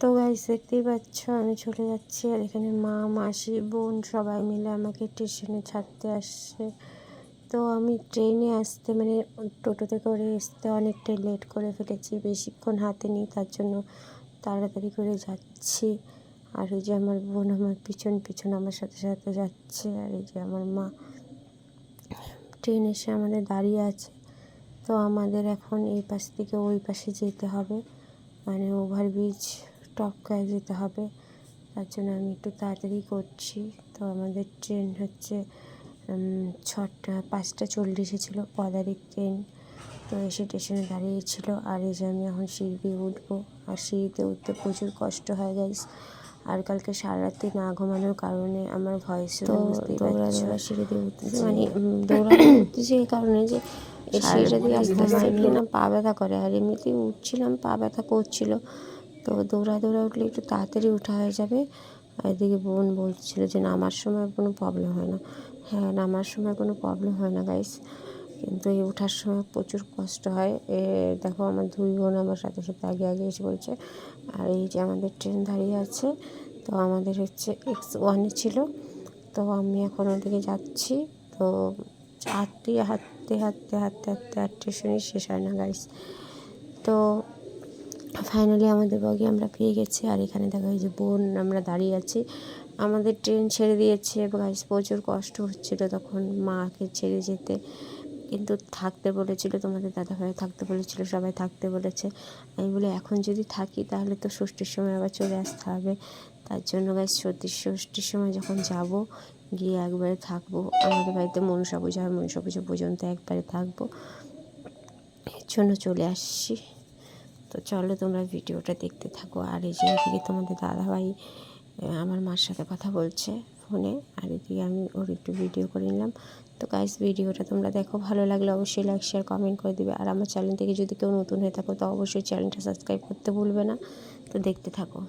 তো গাইস দেখতেই পাচ্ছ, আমি চলে যাচ্ছি আর এখানে মা, মাসি, বোন সবাই মিলে আমাকে স্টেশনে ছাড়তে আসছে। তো আমি ট্রেনে আসতে মানে টোটোতে করে আসতে অনেকটাই লেট করে ফেলেছি, বেশিক্ষণ হাতে নিই, তার জন্য তাড়াতাড়ি করে যাচ্ছি। আর ওই যে আমার বোন আমার পিছন পিছন আমার সাথে সাথে যাচ্ছে, আর এই যে আমার মা ট্রেন এসে আমাদের দাঁড়িয়ে আছে। তো আমাদের এখন এই পাশ থেকে ওই পাশে যেতে হবে মানে ওভারব্রিজ টপকায় যেতে হবে। তার জন্য আমি একটু তাড়াতাড়ি করছি। তো আমাদের ট্রেন হচ্ছে ছটা পাঁচটা চল্লিশে ছিল পদারিক ট্রেন। তো এসে স্টেশনে দাঁড়িয়েছিল। আর এই যে আমি এখন সিঁড়ি দিয়ে উঠবো। আর সিঁড়িতে উঠতে প্রচুর কষ্ট হয় গাইস আর কালকে সারা রাত্রি না ঘুমানোর কারণে আমার ভয়েস তো দৌড়া দৌড়া সিঁড়ি দিয়ে উঠতেছি। মানে দৌড়ানো উঠতেছি এই কারণে যে সিঁড়িটা দিয়ে আস্তে আস্তে না পা ব্যথা করে। আর এমনিতেই উঠছিলাম পা ব্যথা করছিল। তো দৌড়া দৌড়া উঠলে একটু তাড়াতাড়ি উঠা হয়ে যাবে। এদিকে বোন বলছিল যে নামার সময় কোনো প্রবলেম হয় না। হ্যাঁ নামার সময় কোনো প্রবলেম হয় না গাইস কিন্তু এই ওঠার সময় প্রচুর কষ্ট হয়। এ, দেখো আমার দুই বোন আমার সাথে সাথে আগে আগে এসে বলছে আর এই যে আমাদের ট্রেন দাঁড়িয়ে আছে, তো আমাদের হচ্ছে এক্স ওয়ানে ছিল। তো আমি এখন ওদিকে যাচ্ছি। তো হাঁটতে হাঁটতে হাঁটতে হাঁটতে হাঁটতে আর স্টেশনই শেষ হয় না গাইস তো ফাইনালি আমাদের বগি আমরা পেয়ে গেছি, আর এখানে দেখা যে বোন আমরা দাঁড়িয়ে আছি। আমাদের ট্রেন ছেড়ে দিয়েছে গাইস প্রচুর কষ্ট হচ্ছিল তখন মাকে ছেড়ে যেতে। কিন্তু থাকতে বলেছিল, তোমাদের দাদাভাই থাকতে বলেছিল, সবাই থাকতে বলেছে। আমি বলি, এখন যদি থাকি, তাহলে তো ষষ্ঠীর সময় আবার চলে আসতে হবে। তার জন্য গাছ সত্যি ষষ্ঠীর সময় যখন যাব, গিয়ে একবারে থাকব। আমাদের বাড়িতে মনসা পুজো হয়, মনসা পুজো পর্যন্ত একবারে থাকব। এর জন্য চলে আসছি। তো চলো তোমরা ভিডিওটা দেখতে থাকো। আর এই যে এদিকে তোমাদের দাদাভাই আমার মার সাথে কথা বলছে ফোনে। আর এদিকে আমি ওর একটু ভিডিও করে নিলাম। তো গাইস ভিডিওটা তোমরা দেখো। ভালো লাগলে অবশ্যই লাইক শেয়ার কমেন্ট করে দেবে। আর আমার চ্যানেল থেকে যদি কেউ নতুন হয়ে থাকো, তো অবশ্যই চ্যানেলটা সাবস্ক্রাইব করতে ভুলবে না। তো দেখতে থাকো।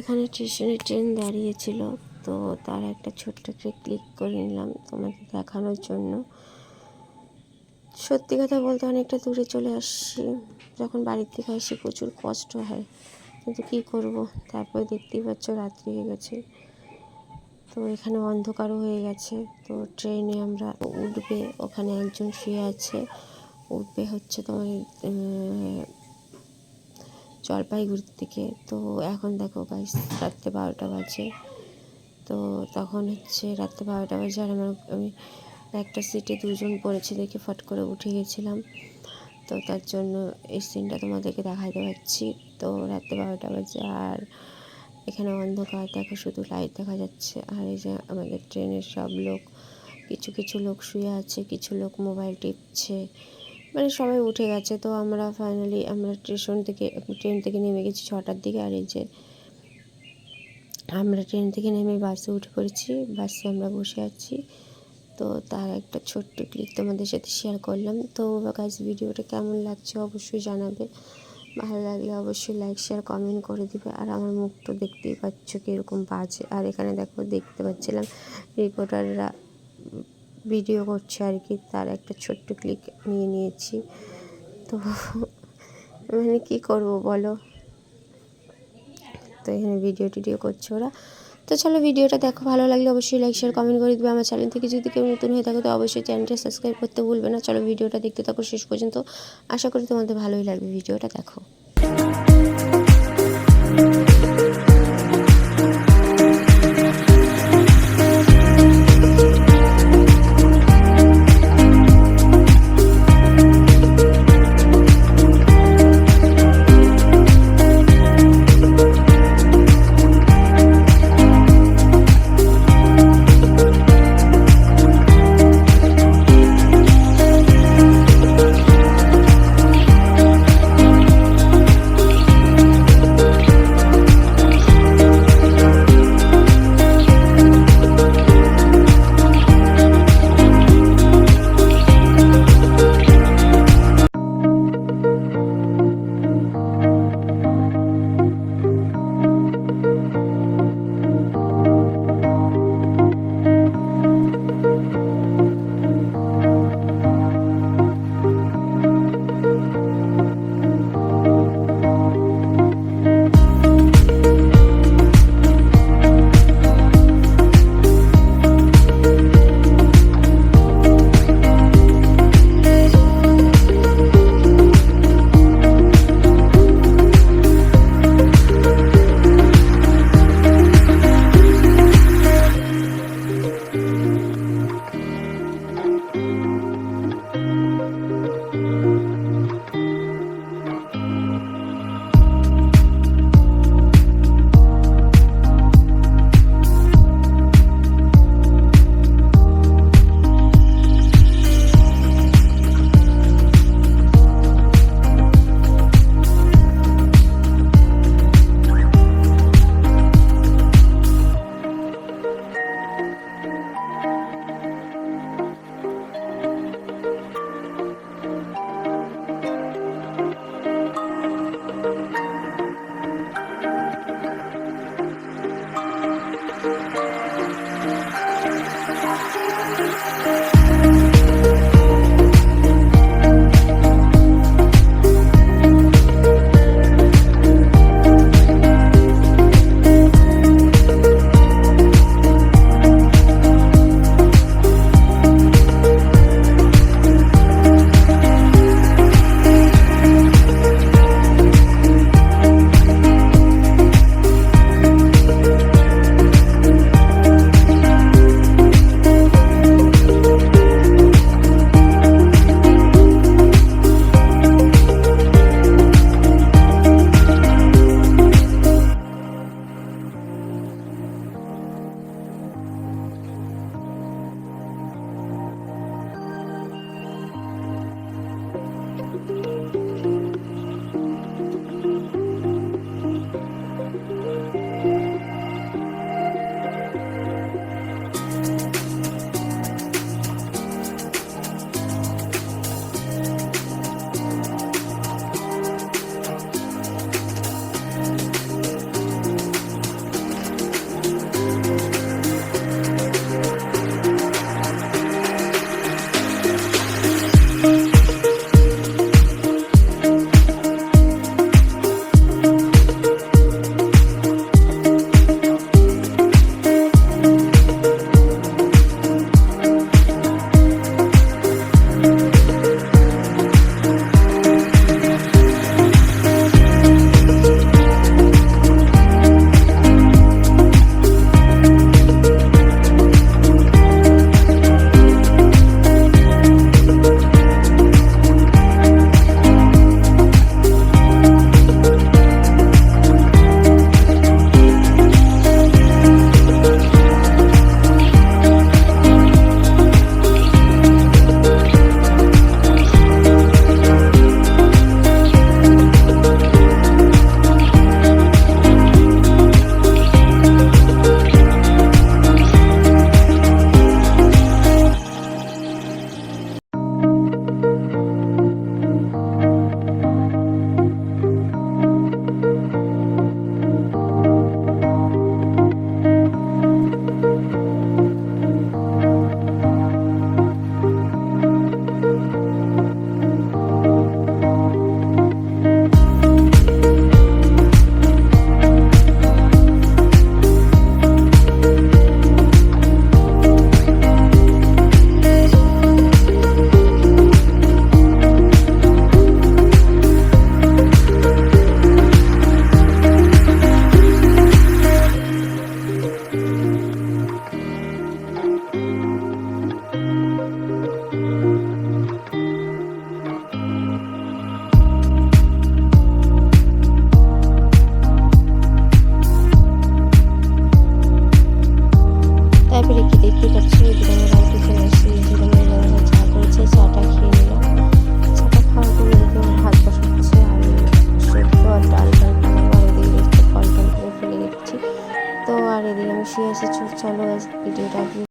এখানে স্টেশনে ট্রেন দাঁড়িয়েছিল, তো তার একটা ছোট্ট করে ক্লিক করে নিলাম তোমাদের দেখানোর জন্য। সত্যি কথা বলতে অনেকটা দূরে চলে আসছি, যখন বাড়ির থেকে আসি প্রচুর কষ্ট হয়, কিন্তু কী করব? তারপর দেখতেই পাচ্ছ রাত্রি হয়ে গেছে। তো এখানে অন্ধকারও হয়ে গেছে, তো ট্রেনে আমরা উঠবে, ওখানে একজন শুয়ে আছে, উঠবে হচ্ছে তোমার জলপাইগুড়ির দিকে তো এখন দেখো গাইস রাত্রে বারোটা বাজে। তো তখন হচ্ছে রাত্রে বারোটা বাজে আর আমার, আমি একটা সিটে দুজন পড়েছে দেখে ফট করে উঠে গেছিলাম। তো তার জন্য এই সিনটা তোমাদেরকে দেখাতে পারছি তো রাত্রে বারোটা বাজে আর এখানে অন্ধকার, দেখো শুধু লাইট দেখা যাচ্ছে। আর এই যে আমাদের ট্রেনের সব লোক, কিছু কিছু লোক শুয়ে আছে, কিছু লোক মোবাইল টিপছে। মানে সবাই উঠে গেছে, তো আমরা ফাইনালি আমরা স্টেশন থেকে ট্রেন থেকে নেমে গেছি ছটার দিকে। আর এই যে আমরা ট্রেন থেকে নেমে বাসে উঠে পড়েছি বাসে আমরা বসে আছি। তো তার একটা ছোট্ট ক্লিক তোমাদের সাথে শেয়ার করলাম। তো গাছ ভিডিওটা কেমন লাগছে অবশ্যই জানাবে। ভালো লাগলে অবশ্যই লাইক শেয়ার কমেন্ট করে দিবে। আর আমার মুখ তো দেখতেই পাচ্ছ কীরকম বাজে। আর এখানে দেখো, দেখতে পাচ্ছিলাম রিপোর্টাররা ভিডিও করছে আর কি, তার একটা ছোট্ট ক্লিক নিয়ে নিয়েছি। তো মানে কী করব বলো? তো এখানে ভিডিও টিডিও করছে ওরা। তো চলো ভিডিওটা দেখো, ভালো লাগলে অবশ্যই লাইক শেয়ার কমেন্ট করে দিবে আমার চ্যানেল থেকে। যদি কেউ নতুন হয়ে থাকো তো অবশ্যই চ্যানেলটা সাবস্ক্রাইব করতে ভুলবে না। চলো ভিডিওটা দেখতে থাকো শেষ পর্যন্ত। আশা করি তোমাদের ভালোই লাগবে ভিডিওটা দেখো।